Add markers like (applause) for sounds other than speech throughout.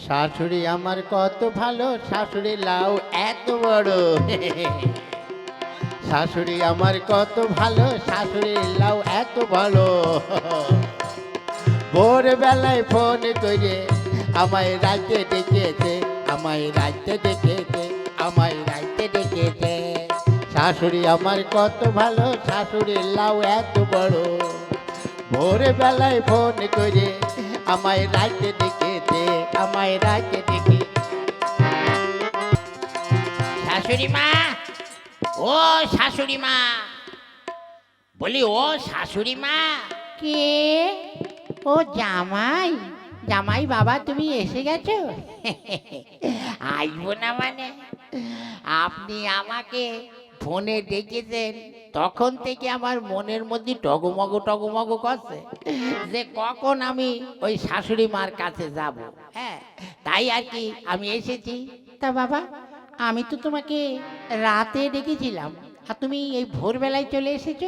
শাশুড়ি আমার কত ভালো, শাশুড়ি লাউ এত বড়। শাশুড়ি আমার কত ভালো, শাশুড়ি লাউ এত ভালো ভোরবেলায় ফোন করে আমায় রাতে ডেকেছে, আমায় রাতে ডেকেছে, আমায় রাতে ডেকেছে। শাশুড়ি আমার কত ভালো, শাশুড়ি লাউ এত বড়। ভোরবেলায় ফোন করে আমায় রাতে ডেকেছে আমায় রাতে ডেকে। শাশুড়ি মা ও শাশুড়ি মা বলি ও শাশুড়ি মা। কে? ও জামাই জামাই বাবা তুমি এসে গেছো? (laughs) আসব না মানে। আপনি আমাকে ফোনে ডেকেছেন তখন থেকে আমার মনের মধ্যে টগমগ টগমগ করছে যে কখন আমি ওই শাশুড়ি মার কাছে যাব। হ্যাঁ তাই আর কি আমি এসেছি। তা বাবা আমি তো তোমাকে রাতে ডেকেছিলাম। আর তুমি এই ভোরবেলায় চলে এসেছ?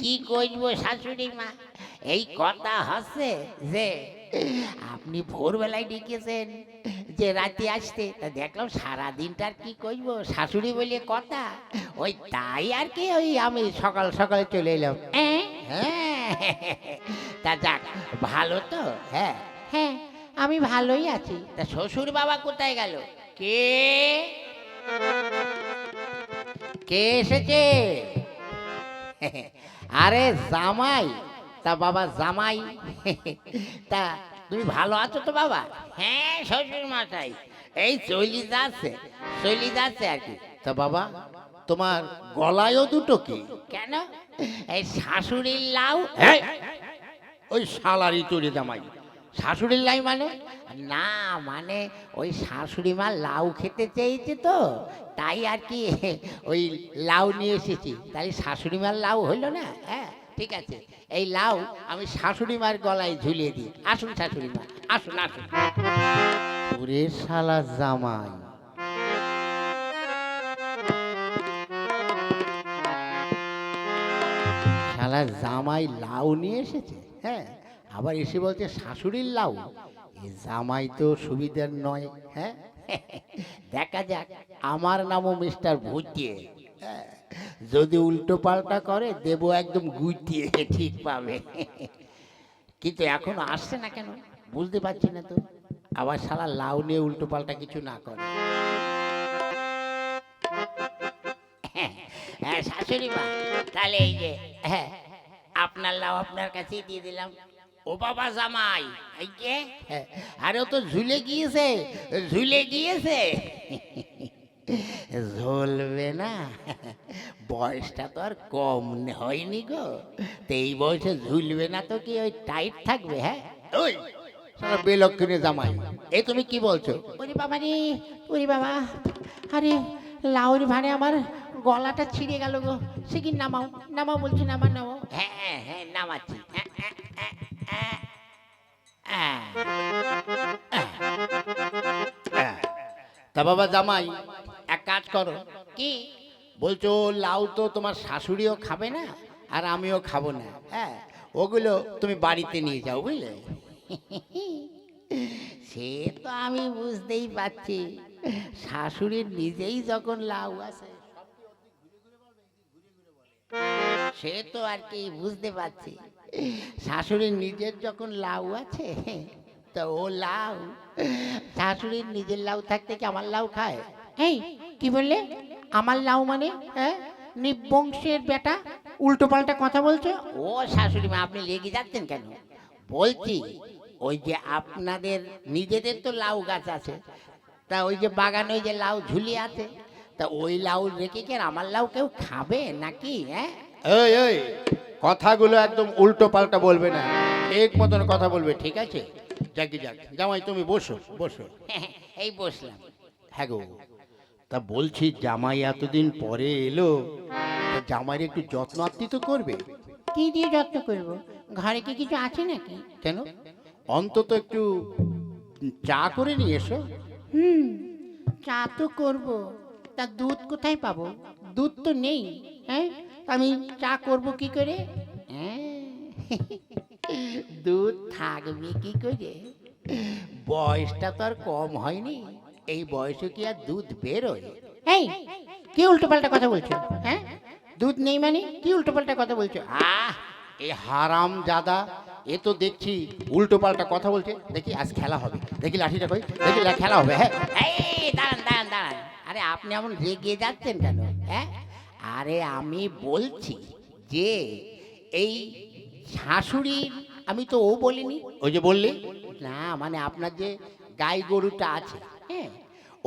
কি করব শাশুড়ি মা? এই কথা হচ্ছে যে আপনি ভোরবেলায় ডেকেছেন। যে রাতে আসতে তা দেখলাম সারা দিনটার কি করব শাশুড়ি বলে কথা। ওই তাই আর কি ওই আমি সকাল সকাল চলে এলাম। হ্যাঁ হ্যাঁ? (laughs) তা যাক ভালো তো? হ্যাঁ? হ্যাঁ আমি ভালোই আছি। তা শ্বশুর বাবা কোথায় গেল? কে? কে এসেছে? (laughs) আরে জামাই। তা বাবা জামাই। (laughs) তা তুমি ভালো আছো তো বাবা? হ্যাঁ শ্বশুর মশাই এই চলি যাচ্ছে চলি যাচ্ছে আর কি। তা বাবা তোমার গলায়ও দুটো কি? কেন? এই শাশুড়ির লাউ? ওই শালারি চড়ে জামাই। শাশুড়ির লাই মানে? না মানে ওই শাশুড়ি মা লাউ খেতে চেয়েছে তো। তাই আর কি ওই লাউ নিয়ে এসেছি। তাই শাশুড়ি মার লাউ হইল না? হ্যাঁ। ঠিক আছে? এই লাউ আমি শাশুড়ি মার গলায় ঝুলিয়ে দিই। আসুন শাশুড়ি মা আসুন আসুন। ওরে শালা জামাই। শালা জামাই লাউ নিয়ে এসেছে হ্যাঁ? আবার এসে বলছে শাশুড়ির লাউ। জামাই তো সুবিধার নয় হ্যাঁ? (laughs) দেখা যাক আমার নামও মিস্টার হ্যাঁ, যদি উল্টো পাল্টা করে দেব একদম গুটিয়ে ঠিক পাবে। কিন্তু এখন আসছে না কেন? বুঝতে পারছি না তো। আবার সারা লাউ নিয়ে উল্টো পাল্টা কিছু না করে। হ্যাঁ শাশুড়ি মা তাহলে এই যে হ্যাঁ আপনার লাউ আপনার কাছেই দিয়ে দিলাম। ও বাবা জামাই এই যে হ্যাঁ, আরে তো ঝুলে গিয়েছে ঝুলে গিয়েছে। ঝলবে না। বয়সটা তো আর কম হয়নি গো। তো এই বয়সে ঝুলবে না তো কি ওই টাইট থাকবে হ্যাঁ? ওই সারা বেলক্ষণে জামাই এ তুমি কি বলছো? ওরে বাবা রে ওরে বাবা। আরে লাউর ভারে আমার গলাটা ছিঁড়ে গেল গো। সে কি নামাও নামাও বলছি নামা নামাও। হ্যাঁ হ্যাঁ নামাচ্ছি। হ্যাঁ, হ্যাঁ, হ্যাঁ। হ্যাঁ। তা বাবা জামাই এক কাজ করো। কি? বলছো, লাউ তো তোমার শাশুড়িও খাবে না, আর আমিও খাব না। হ্যাঁ ওগুলো তুমি বাড়িতে নিয়ে যাও, বুঝলে? সে তো আমি বুঝতেই পারছি। শাশুড়ির নিজেই যখন লাউ আছে সে তো আর কি বুঝতে পারছি। শাশুড়ির নিজের যখন লাউ আছে, তো ও লাউ, শাশুড়ির নিজের লাউ থাকতে কি আমার লাউ খায়? এই কি বললে? আমার লাউ মানে হ্যাঁ? নিবংশের বেটা উল্টো পাল্টা কথা বলছো? ও শাশুড়ি মা আপনি লেগে যাচ্ছেন কেন? বলছি ওই যে আপনাদের নিজেদের তো লাউ গাছ আছে। তা ওই যে বাগানে ওই যে লাউ ঝুলি আছে। তা ওই লাউ রেখে কি আর আমার লাউ কেউ খাবে নাকি হ্যাঁ? এই এই কথাগুলো একদম উল্টো পাল্টা বলবে না। ঠিক মতন কথা বলবে ঠিক আছে? যাকি যাক জামাই তুমি বসো বসো। (laughs) এই বসলাম। হ্যাঁ গো। তা বলছি জামাই এতদিন পরে এলো তা জামাইয়ের একটু যত্ন আত্মি তো করবে? কি দিয়ে যত্ন করব? ঘরে কি কিছু আছে নাকি? কেন? অন্তত একটু চা করে নিয়ে এসো। হুম চা তো করব। তা দুধ কোথায় পাবো? দুধ তো নেই হ্যাঁ? আমি চা করব কি করে? হ্যাঁ দুধ থাকবে কি করে? বয়সটা তো আর কম হয়নি। এই বয়সে কি আর দুধ বেরোয়? এই কি উল্টো পাল্টা কথা বলছো? হ্যাঁ? দুধ নেই মানে? কি উল্টো পাল্টা কথা বলছো? আহ এ হারাম জাদা। এ তো দেখছি উল্টো পাল্টা কথা বলছে। দেখি আজ খেলা হবে। দেখি লাঠিটা কই? দেখি লা- খেলা হবে হ্যাঁ? এই দাঁড়ান দাঁড়ান দাঁড়ান। আরে আপনি এমন রেগে যাচ্ছেন কেন হ্যাঁ? আরে আমি বলছি যে এই শাশুড়ির আমি তো ও বলিনি। ওই যে বললি? না মানে আপনার যে গাই গরুটা আছে হ্যাঁ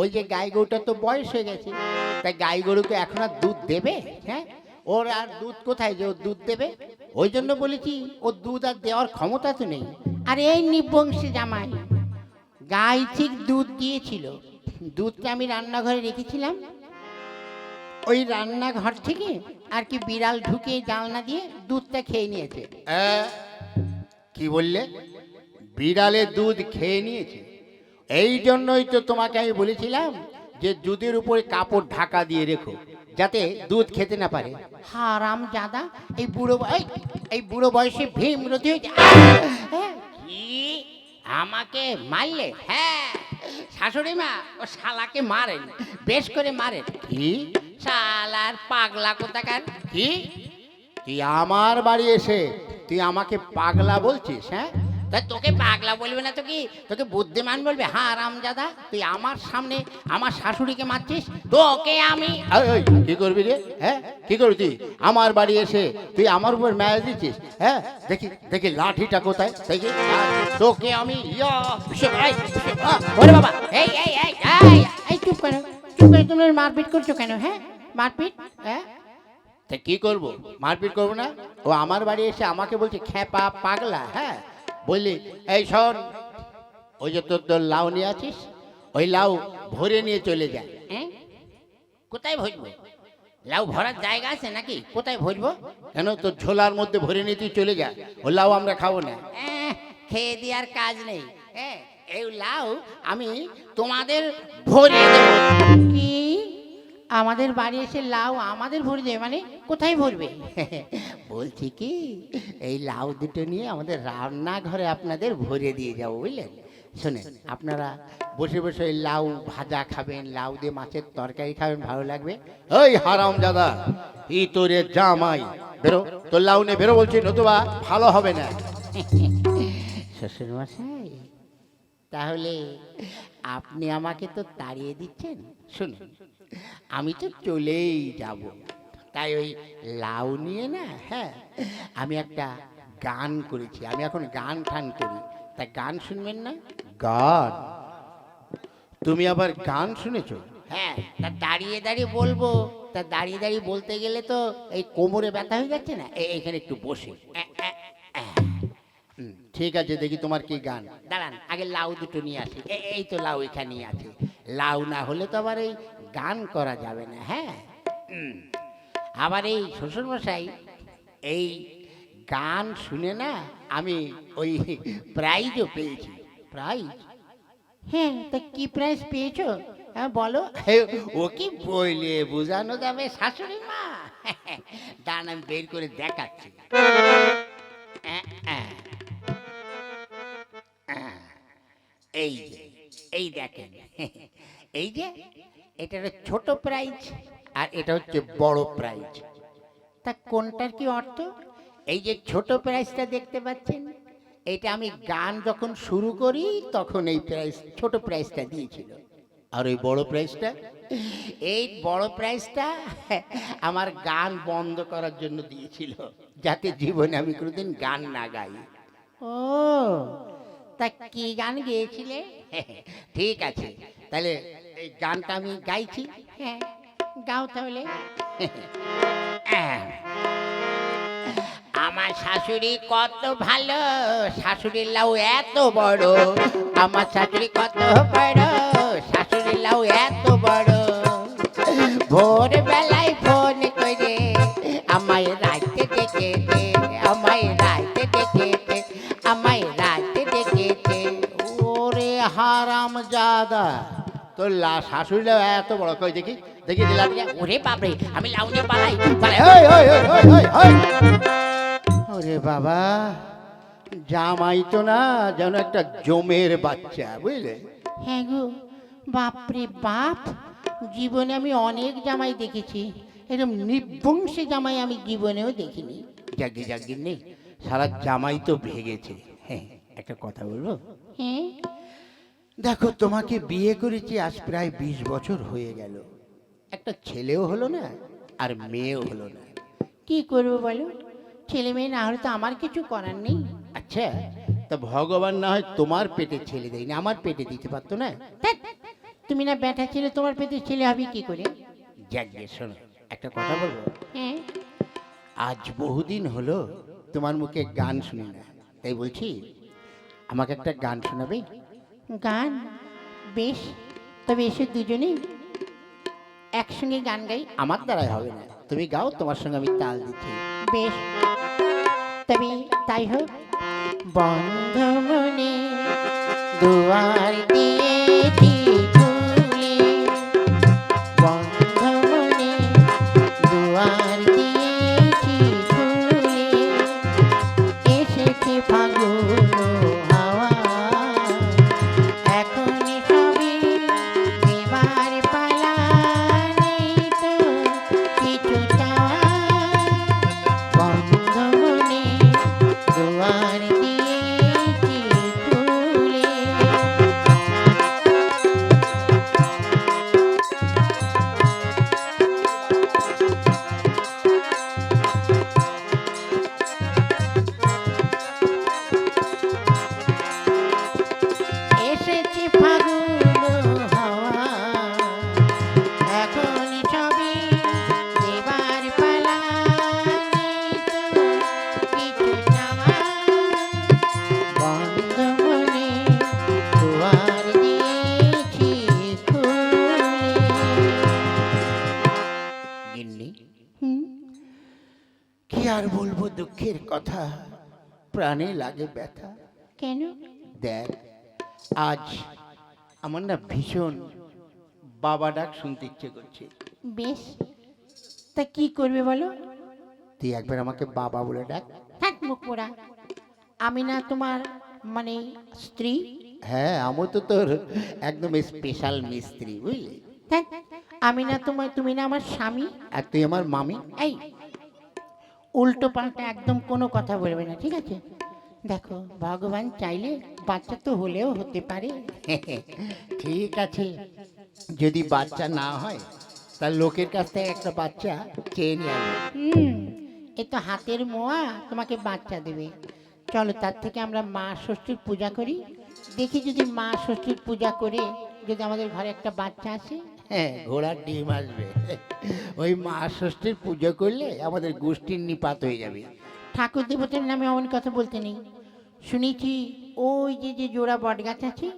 ওই যে গাই গরুটা তো বয়স হয়ে গেছে, তাই গাই গরুকে এখন আর দুধ দেবে? হ্যাঁ ওর আর দুধ কোথায় যে ওর দুধ দেবে? ওই জন্য বলেছি, ওর দুধ আর দেওয়ার ক্ষমতা তো নেই। আর এই নিবংশী জামাই, গাই ঠিক দুধ দিয়েছিল, দুধটা আমি রান্নাঘরে রেখেছিলাম। ওই রান্নাঘর থেকে আর কি বিড়াল ঢুকে জানলা দিয়ে দুধটা খেয়ে নিয়েছে। কি বললে? বিড়ালে দুধ খেয়ে নিয়েছে? এই জন্যই তো তোমাকে আমি বলেছিলাম যে দুধের উপরে কাপড় ঢাকা দিয়ে রেখো যাতে দুধ খেতে না পারে। হারাম জাদা এই বুড়ো এই, বুড়ো বয়সে ভীমরতি হয়েছে। হ্যাঁ, আমাকে মারলে? হ্যাঁ শাশুড়ি মা ও শালাকে মারেন বেশ করে মারেন। কি? শালার পাগলা কোথাকার? কি? তুই আমার বাড়ি এসে তুই আমাকে পাগলা বলছিস হ্যাঁ? তা তোকে পাগলা বলবে না তো কি? তোকে বুদ্ধিমান বলবে? হ্যাঁ রামজাদা তুই আমার সামনে আমার শাশুড়িকে মারছিস? তোকে আমি কি করবি রে? হ্যাঁ? কি করবি তুই? আমার বাড়ি এসে তুই আমার উপর ম্যাচ দিচ্ছিস হ্যাঁ? দেখি দেখি লাঠিটা কোথায়? দেখি। তোকে আমি ওরে বাবা। এই এই এই এই এই চুপ করো চুপ করে তোমরা মারপিট করছ কেন হ্যাঁ? মারপিট হ্যাঁ? তা কি করব? মারপিট করব না? ও আমার বাড়ি এসে আমাকে বলছে খ্যাপা পাগলা হ্যাঁ? বললি এই শোন ওই যে তোর তোর লাউ নিয়ে আছিস ওই লাউ ভরে নিয়ে চলে যায় হ্যাঁ? কোথায় ভরবো? লাউ ভরার জায়গা আছে নাকি? কোথায় ভরবো? কেন তোর ঝোলার মধ্যে ভরে নিয়ে তুই চলে যা ও লাউ আমরা খাব না। খেয়ে দেওয়ার কাজ নেই হ্যাঁ এই লাউ আমি তোমাদের ভরে দেবো। কি আমাদের বাড়ি এসে লাউ আমাদের ভরে দেবে মানে কোথায় ভরবে? (laughs) বলছি কি এই লাউ দুটো নিয়ে আমাদের রান্নাঘরে আপনাদের ভরে দিয়ে যাব বুঝলেন? শোনেন আপনারা বসে বসে ওই লাউ ভাজা খাবেন লাউ দিয়ে মাছের তরকারি খাবেন ভালো লাগবে? ওই হারাম দাদা ই তোরে জামাই। বেরো তোর লাউ নিয়ে বেরো বলছি নতুবা ভালো হবে না। (laughs) শ্বশুর মশাই তাহলে আপনি আমাকে তো তাড়িয়ে দিচ্ছেন শুনুন। আমি তো চলেই যাব। তাই ওই লাউ নিয়ে না হ্যাঁ আমি একটা গান করেছি আমি এখন গান ঠান করি। তা গান শুনবেন না? গান? তুমি আবার গান শুনেছ? হ্যাঁ তা দাঁড়িয়ে দাঁড়িয়ে বলব। তা দাঁড়িয়ে দাঁড়িয়ে বলতে গেলে তো এই কোমরে ব্যথা হয়ে যাচ্ছে না? এ- এইখানে একটু বসে। ঠিক আছে দেখি তোমার কি গান। দাঁড়ান আগে লাউ দুটো নিয়ে আসি। এই তো লাউ এখানেই আছে। লাউ না হলে তো আবার এই গান করা যাবে না হ্যাঁ? আবার এই শ্বশুরমশাই এই গান শুনে না আমি ওই প্রাইজও পেয়েছি। প্রাইজ? হ্যাঁ তা কি প্রাইজ পেয়েছ? হ্যাঁ বলো। ও কি বইলে বোঝানো যাবে শাশুড়ি মা? দাঁড়ান আমি বের করে দেখাচ্ছি। আহ, আহ। এই যে, এই দেখেন। (laughs) এই যে এটা ছোট প্রাইজ আর এটা হচ্ছে বড় প্রাইজ তা কোনটার কি অর্থ? এই যে ছোট প্রাইজটা দেখতে পাচ্ছেন, এটা আমি গান যখন শুরু করি, তখন এই প্রাইজ ছোট প্রাইজটা দিয়েছিল। আর ওই বড় প্রাইজটা এই বড় প্রাইজটা (laughs) আমার গান বন্ধ করার জন্য দিয়েছিল, যাতে জীবনে আমি কোনোদিন গান না গাই। ও তা কি গান গেয়েছিলে? (laughs) ঠিক আছে তাহলে এই গানটা আমি গাইছি। হ্যাঁ গাও তাহলে। আমার শাশুড়ি কত ভালো শাশুড়ির লাউ এত বড় আমার শাশুড়ি কত বড় জাদা তোর লা শাশুড়িটা এত বড় কই দেখি? দেখি দিলাম ওরে বাপরে আমি লাউ নিয়ে পালাই। পালাই ওরে বাবা জামাই তো না যেন একটা জমের বাচ্চা বুঝলে? হ্যাঁ গো বাপরে বাপ জীবনে আমি অনেক জামাই দেখেছি। এরকম নির্বংশী জামাই আমি জীবনেও দেখিনি। জাগি জাগি নেই সারা জামাই তো ভেগেছে। হ্যাঁ একটা কথা বলব? হ্যাঁ? দেখো তোমাকে বিয়ে করেছি আজ প্রায় বিশ বছর হয়ে গেল। একটা ছেলেও হলো না আর মেয়েও হলো না। কি করব বলো? ছেলে মেয়ে না হলে তো আমার কিছু করার নেই। আচ্ছা তা ভগবান না হয় তোমার পেটে ছেলে দেয়নি আমার পেটে দিতে পারতো না? ধ্যাৎ, তুমি না ব্যাটা ছেলে তোমার পেটে ছেলে হবে কি করে? যাক গে শোনো একটা কথা বলব? হ্যাঁ। আজ বহুদিন হলো তোমার মুখে গান শুনি না তাই বলছি আমাকে একটা গান শোনাবে? গান বেশ। তবে এসে দুজনেই একসঙ্গে গান গাই। আমার দ্বারাই হবে না। তুমি গাও তোমার সঙ্গে আমি তাল দিচ্ছি। বেশ। তবে তাই হোক। বন্ধ মনে দুয়ার দিয়েছি প্রাণে লাগে ব্যথা। কেন? দেখ আজ আমার না ভীষণ বাবা ডাক শুনতে ইচ্ছে করছে। বেশ তা কি করবে বলো? তুই একবার আমাকে বাবা বলে ডাক। থাক মুখ পোড়া আমি না তোমার মানে স্ত্রী। হ্যাঁ আমার তো তোর একদম স্পেশাল মিস্ত্রি বুঝলি? ধ্যাৎ, আমি না তোমার তুমি না আমার স্বামী। আর তুই আমার মামি? এই উল্টো পাল্টা একদম কোনো কথা বলবে না, ঠিক আছে? দেখো, ভগবান চাইলে বাচ্চা তো হলেও হতে পারে। (laughs) ঠিক আছে, যদি বাচ্চা না হয় তার লোকের কাছ থেকে একটা বাচ্চা চেয়ে নিয়ে হুম, এ তো হাতের মোয়া, তোমাকে বাচ্চা দেবে। চলো, তার থেকে আমরা মা ষষ্ঠীর পূজা করি। দেখি যদি মা ষষ্ঠীর পূজা করে যদি আমাদের ঘরে একটা বাচ্চা আসে। হ্যাঁ। ঘোড়ার ডিম আসবে। ওই মা ষষ্ঠীর পুজো করলে আমাদের গোষ্ঠীর নিপাত হয়ে যাবে। ঠাকুর দেবতার নামে অমন কথা বলতে নেই। শুনেছি ওই যে যে জোড়া বটগাছ আছে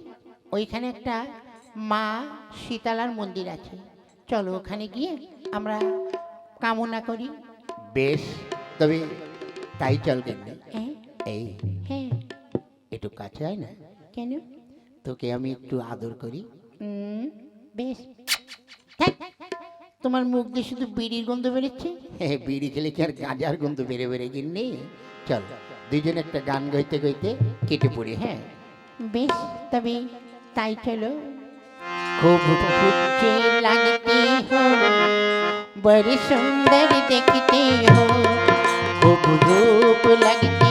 ওইখানে একটা মা শীতলার মন্দির আছে। চলো ওখানে গিয়ে আমরা কামনা করি। বেশ তবে তাই চল কেন হ্যাঁ। এই হ্যাঁ। একটু কাছে আয় না। কেন? তোকে আমি একটু আদর করি। বেশ। তোমার মুখ দিয়ে শুধু বিড়ির গন্ধ বেরোচ্ছে? হ্যাঁ বিড়ি খেলে কি আর গাঁজার গন্ধ বেড়ে বেড়ে গিয়ে চল দুজন একটা গান গাইতে গাইতে কেটে পড়ি হ্যাঁ? বেশ তবে তাই চলো। খুব খুঁজে লাগতে হো বড় সুন্দর দেখতে হো। খুব রূপ লাগতে